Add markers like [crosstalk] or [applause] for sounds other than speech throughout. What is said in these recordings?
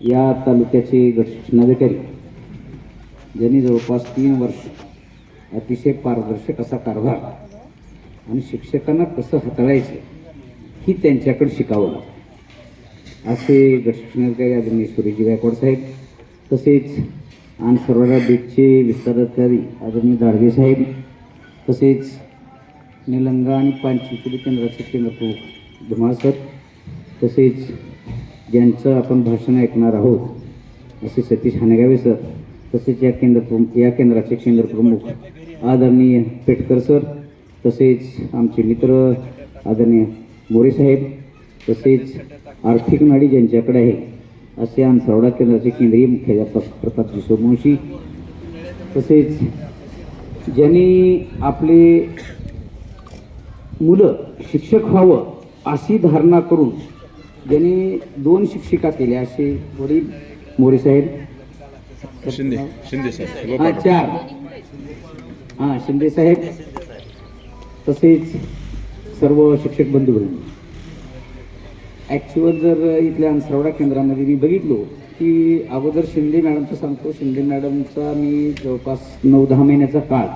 या तालुक्याचे गटशिक्षणाधिकारी ज्यांनी जवळपास तीन वर्ष अतिशय पारदर्शक असा कारभार आणि शिक्षकांना कसं हाताळायचं ही त्यांच्याकडे शिकावं लागतं. असे गटशिक्षणाधिकारी आदरणीय सुरेशजी गायकवाड साहेब तसेच आणि सर्वरा बीटचे विस्ताराधिकारी आदरणीय दाडगे साहेब तसेच निलंगा आणि पानचिंचोली केंद्राचे केंद्रप्रमुख धुमाळ सर तसेच ज्यांचं आपण भाषण ऐकणार आहोत असे सतीश हानेगावे सर तसेच या केंद्र प्रमुख या केंद्राचे केंद्रप्रमुख आदरणीय पेटकर सर तसेच आमचे मित्र आदरणीय मोरे साहेब तसेच आर्थिक नाडी ज्यांच्याकडे आहे असे आमसरवडा केंद्राचे केंद्रीय मुख्याध्यापक प्रताप सोमवंशी तसेच ज्यांनी आपले मुलं शिक्षक व्हावं अशी धारणा करून ज्यांनी दोन शिक्षिका केल्या असे वडील मोरे साहेब. शिंदे शिंदे साहेब. हा चार. हा शिंदे साहेब. तसेच सर्व शिक्षक बंधू ॲक्च्युअल जर इथल्या अंसरवडा केंद्रामध्ये मी बघितलो की अगोदर शिंदे मॅडमचं सांगतो शिंदे मॅडमचा मी जवळपास नऊ दहा महिन्याचा काळ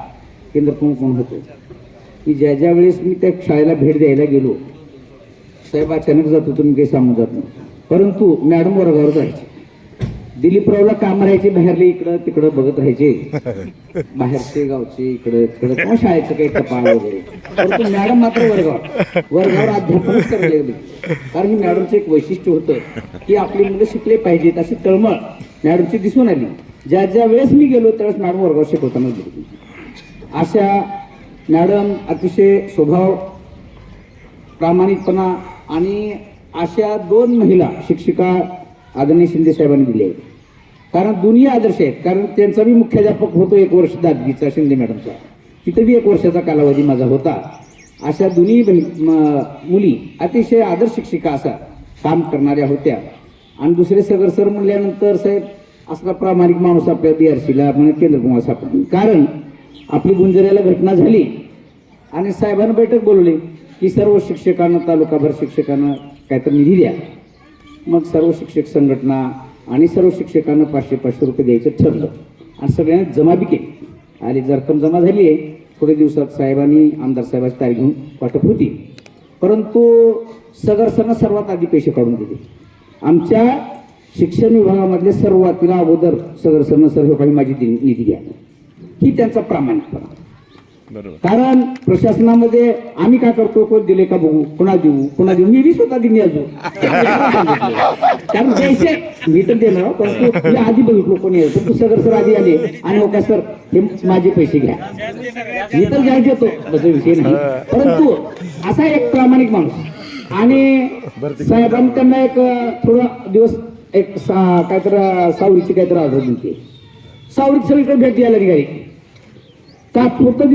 केंद्रप्रमुख म्हणून होतो. की ज्या ज्या वेळेस मी त्या शाळेला भेट द्यायला गेलो साहेब अचानक जातो तुम्ही काही सांगून जात नाही. परंतु मॅडम वर्गावर जायचे. दिलीपरावला काम राहायचे बाहेरले इकडं तिकडं बघत राहायचे. [laughs] बाहेरचे गावचे इकडं तिकडं किंवा शाळेचं काही टपाल वगैरे. परंतु मॅडम मात्र वर्गावर. वर्गावर अध्यापनच लागले कारण ही मॅडमचं एक वैशिष्ट्य होतं की आपली मुलं शिकले पाहिजेत अशी तळमळ मॅडमची दिसून आली. ज्या ज्या वेळेस मी गेलो त्यावेळेस मॅडम वर्गावर शिकवताना दिली अशा मॅडम अतिशय स्वभाव प्रामाणिकपणा आणि अशा दोन महिला शिक्षिका आदरणीय शिंदे साहेबांनी दिल्या आहेत. कारण दोन्ही आदर्श आहेत. कारण त्यांचा मी मुख्याध्यापक होतो एक वर्ष दादगीचा शिंदे मॅडमचा. तिथे बी एक वर्षाचा कालावधी माझा होता. अशा दोन्ही मुली अतिशय आदर्श शिक्षिका असा काम करणाऱ्या होत्या. आणि दुसरे सगर सर म्हणल्यानंतर साहेब असला प्रामाणिक माणूस आपल्या बी आर सीला म्हणजे केंद्रकुमार सापडला कारण आपली गुंजऱ्याला घटना झाली आणि साहेबांना बैठक बोलवली. की सर्व शिक्षकांना तालुकाभर शिक्षकांना काहीतरी निधी द्या. मग सर्व शिक्षक संघटना आणि सर्व शिक्षकांना पाचशे पाचशे रुपये द्यायचं ठरलं. आणि सगळ्यांना जमा बी केली. आणि जर रक्कम जमा झाली आहे. थोड्या दिवसात साहेबांनी आमदार साहेबाची तारीख घेऊन वाटप होती. परंतु सगरसरनं सर्वात आधी पैसे काढून दिले. आमच्या शिक्षण विभागामधले सर्वातीला अगोदर सगरसरनं सर्व काही माझी दि- निधी घ्या. ही त्यांचा प्रामाणिकपणा. कारण प्रशासनामध्ये आम्ही काय करतो कोण दिले का बघू? कोणा देऊ? कोणा देऊ? मी स्वतः दिली अजून. कारण द्यायचे मी तर देणार परंतु आधी बघितलो कोणी. परंतु सगर सर आधी आले. आणि हो का सर हे माझे पैसे घ्या. मी तर घ्या देतो तसा विषय नाही. परंतु असा एक प्रामाणिक माणूस. आणि साहेबांनी त्यांना एक थोडा दिवस एक सा- काहीतरी सावरीची काहीतरी ऑर्डर दिली सावरीत सगळीकडे भेट द्यायला निघाली. तात्पुरतं